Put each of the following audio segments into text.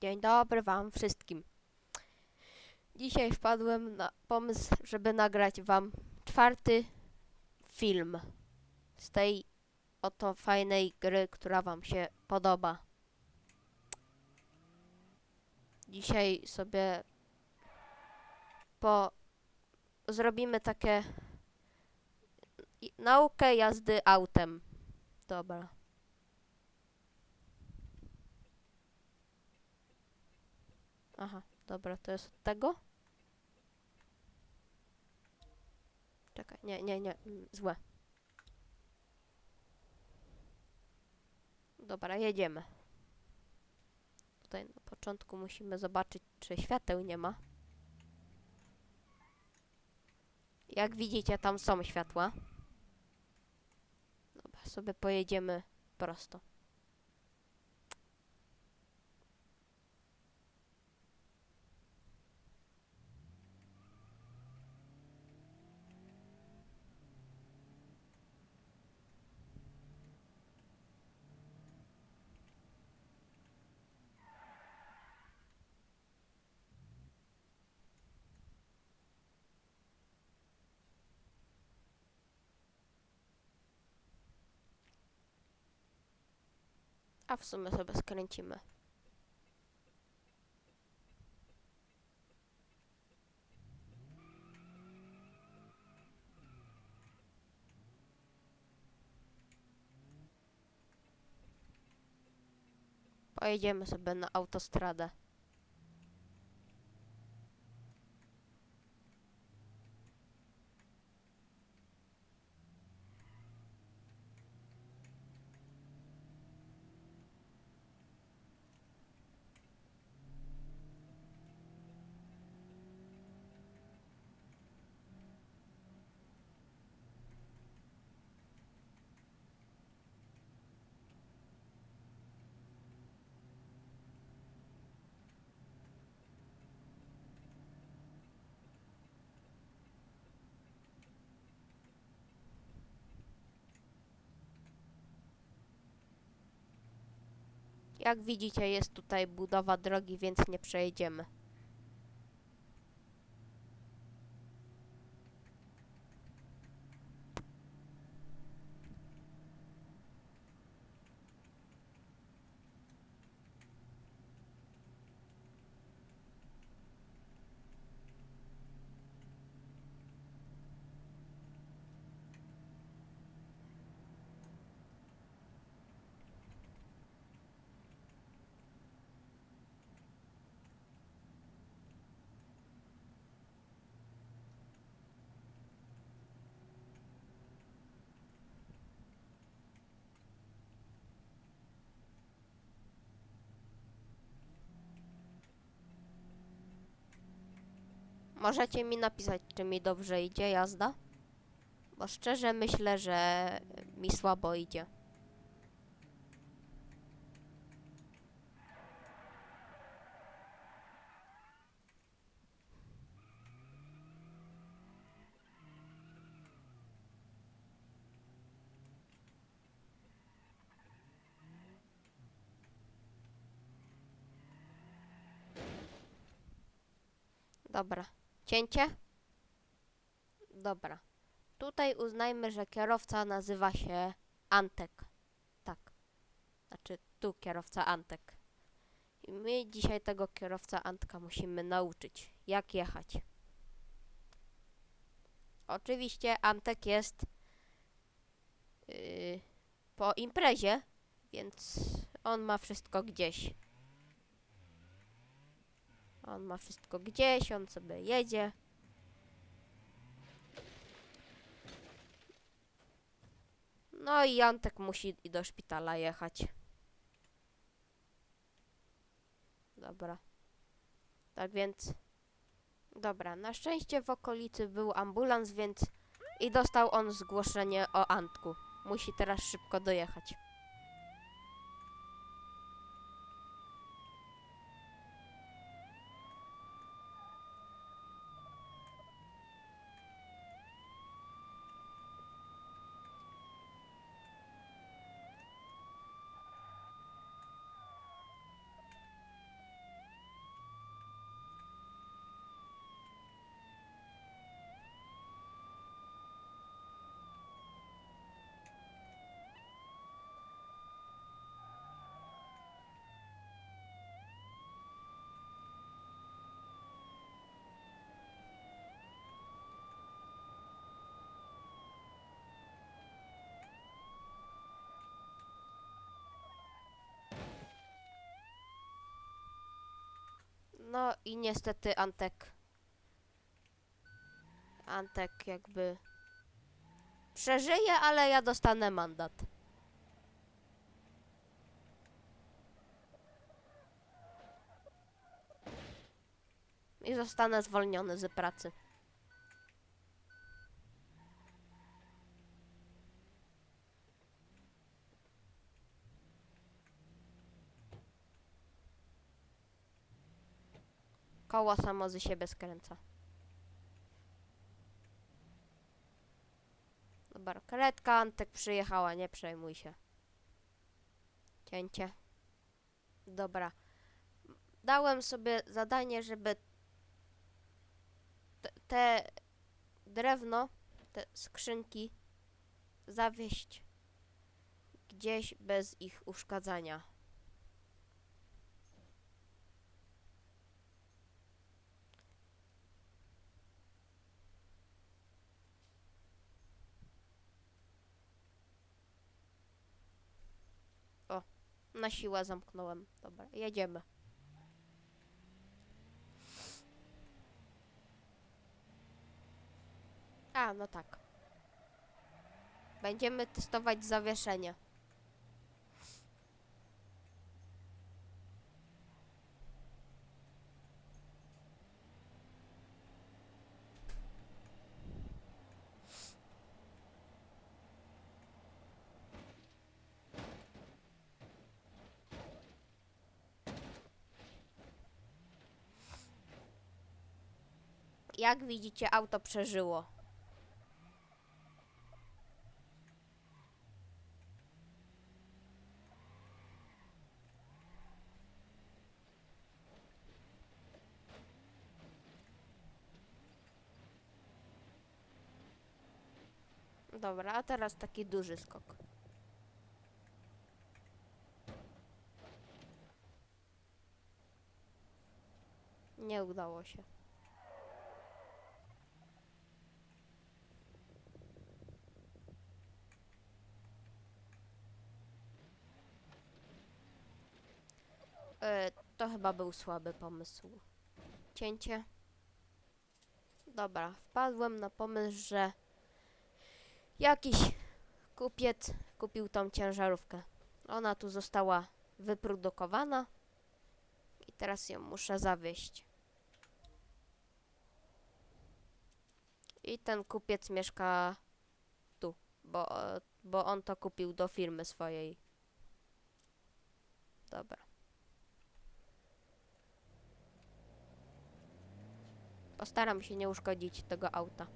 dzień dobry wam wszystkim. Dzisiaj wpadłem na pomysł, żeby nagrać wam czwarty film z tej oto fajnej gry, która wam się podoba. Dzisiaj sobie po zrobimy takie naukę jazdy autem. Dobra. Aha, dobra, to jest od tego? Czekaj, nie, nie, nie, mm, złe. Dobra, jedziemy. Tutaj na początku musimy zobaczyć, czy świateł nie ma. Jak widzicie, tam są światła. Dobra, sobie pojedziemy prosto. A w sumie sobie skręcimy. Pojedziemy sobie na autostradę. Jak widzicie, jest tutaj budowa drogi, więc nie przejedziemy. Możecie mi napisać, czy mi dobrze idzie jazda? Bo szczerze myślę, że mi słabo idzie. Dobra. Cięcie? Dobra. Tutaj uznajmy, że kierowca nazywa się Antek. Tak. Znaczy, tu kierowca Antek. I my dzisiaj tego kierowca Antka musimy nauczyć, jak jechać. Oczywiście Antek jest yy, po imprezie, więc on ma wszystko gdzieś. On ma wszystko gdzieś, on sobie jedzie. No i Antek musi i do szpitala jechać. Dobra. Tak więc. Dobra, na szczęście w okolicy był ambulans, więc i dostał on zgłoszenie o Antku. Musi teraz szybko dojechać. No i niestety Antek. Antek jakby przeżyje, ale ja dostanę mandat. I zostanę zwolniony z pracy. Koło samo z siebie skręca. Dobra, karetka Antek przyjechała, nie przejmuj się. Cięcie. Dobra. Dałem sobie zadanie, żeby te, te drewno, te skrzynki zawieść gdzieś bez ich uszkadzania. Na siłę zamknąłem. Dobra, jedziemy. A, no tak. Będziemy testować zawieszenie. Jak widzicie, auto przeżyło. Dobra, a teraz taki duży skok. Nie udało się. E, to chyba był słaby pomysł. Cięcie. Dobra, wpadłem na pomysł, że jakiś kupiec kupił tą ciężarówkę. Ona tu została wyprodukowana i teraz ją muszę zawieźć. I ten kupiec mieszka tu, bo, bo on to kupił do firmy swojej. Dobra. Postaram się nie uszkodzić tego auta.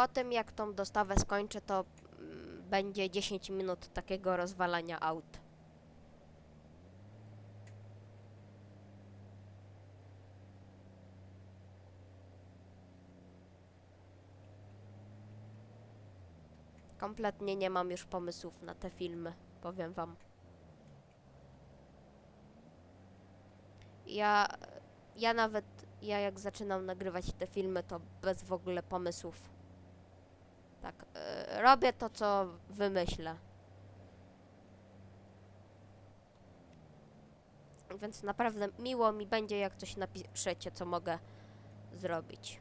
Po tym jak tą dostawę skończę, to mm, będzie 10 minut takiego rozwalania aut. Kompletnie nie mam już pomysłów na te filmy, powiem wam. Ja, ja nawet, ja jak zaczynam nagrywać te filmy, to bez w ogóle pomysłów. Tak, e, robię to, co wymyślę. Więc naprawdę miło mi będzie, jak coś napiszecie, co mogę zrobić.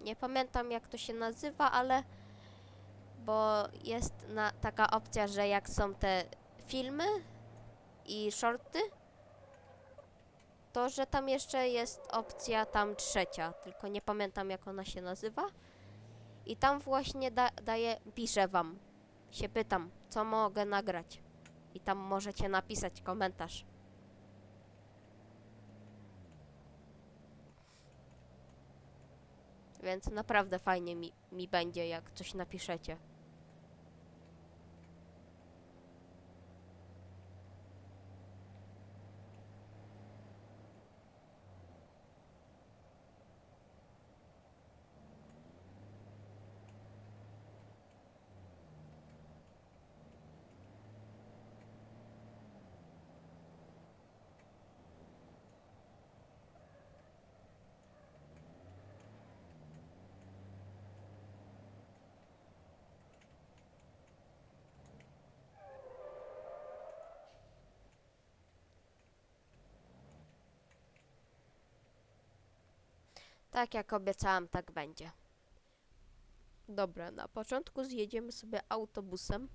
Nie pamiętam, jak to się nazywa, ale bo jest na, taka opcja, że jak są te filmy i shorty, to, że tam jeszcze jest opcja tam trzecia, tylko nie pamiętam jak ona się nazywa. I tam właśnie da, daję, piszę wam, się pytam, co mogę nagrać. I tam możecie napisać komentarz. Więc naprawdę fajnie mi, mi będzie, jak coś napiszecie. Tak jak obiecałam, tak będzie. Dobra, na początku zjedziemy sobie autobusem.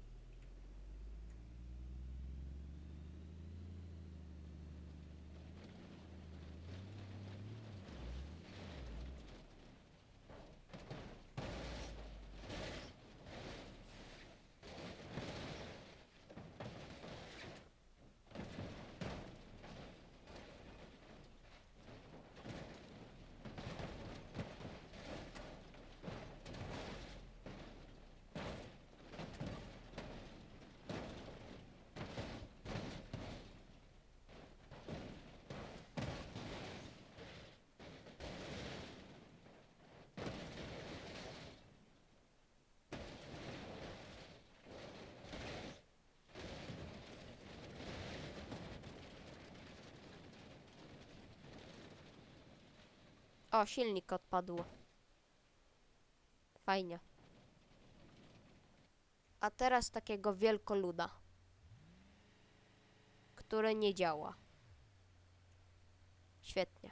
O, silnik odpadł. Fajnie. A teraz takiego wielkoluda, który nie działa. Świetnie.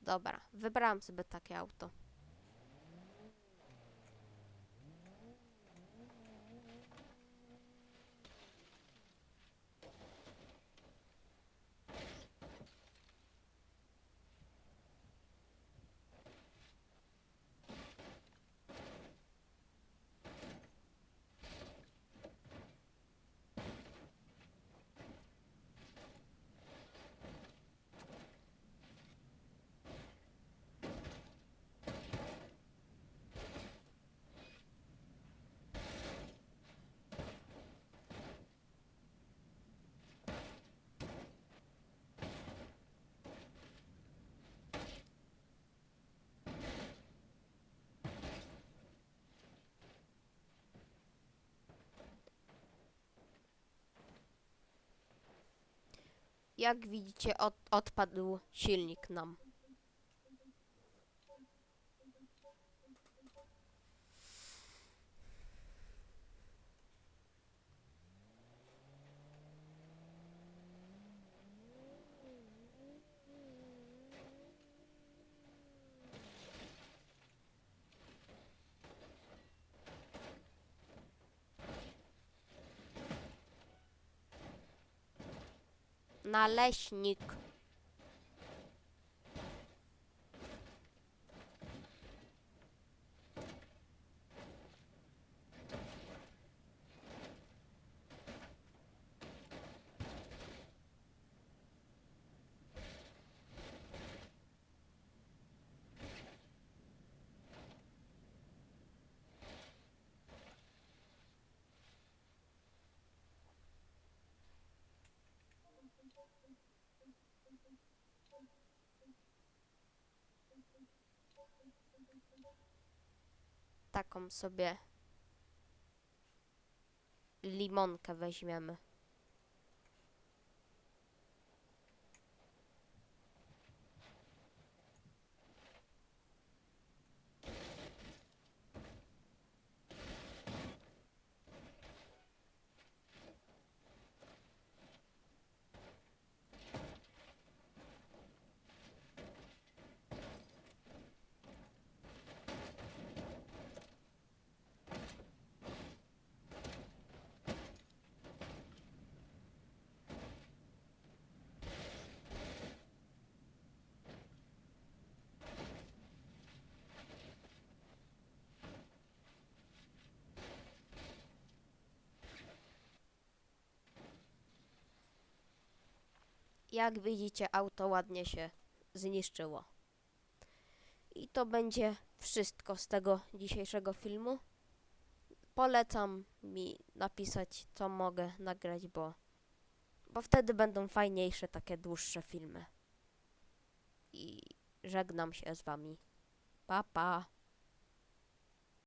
Dobra, wybrałam sobie takie auto. Jak widzicie, od, odpadł silnik nam. Naleśnik. Taką sobie limonkę weźmiemy. Jak widzicie, auto ładnie się zniszczyło. I to będzie wszystko z tego dzisiejszego filmu. Polecam mi napisać, co mogę nagrać, bo, bo wtedy będą fajniejsze, takie dłuższe filmy. I żegnam się z wami. Pa, pa.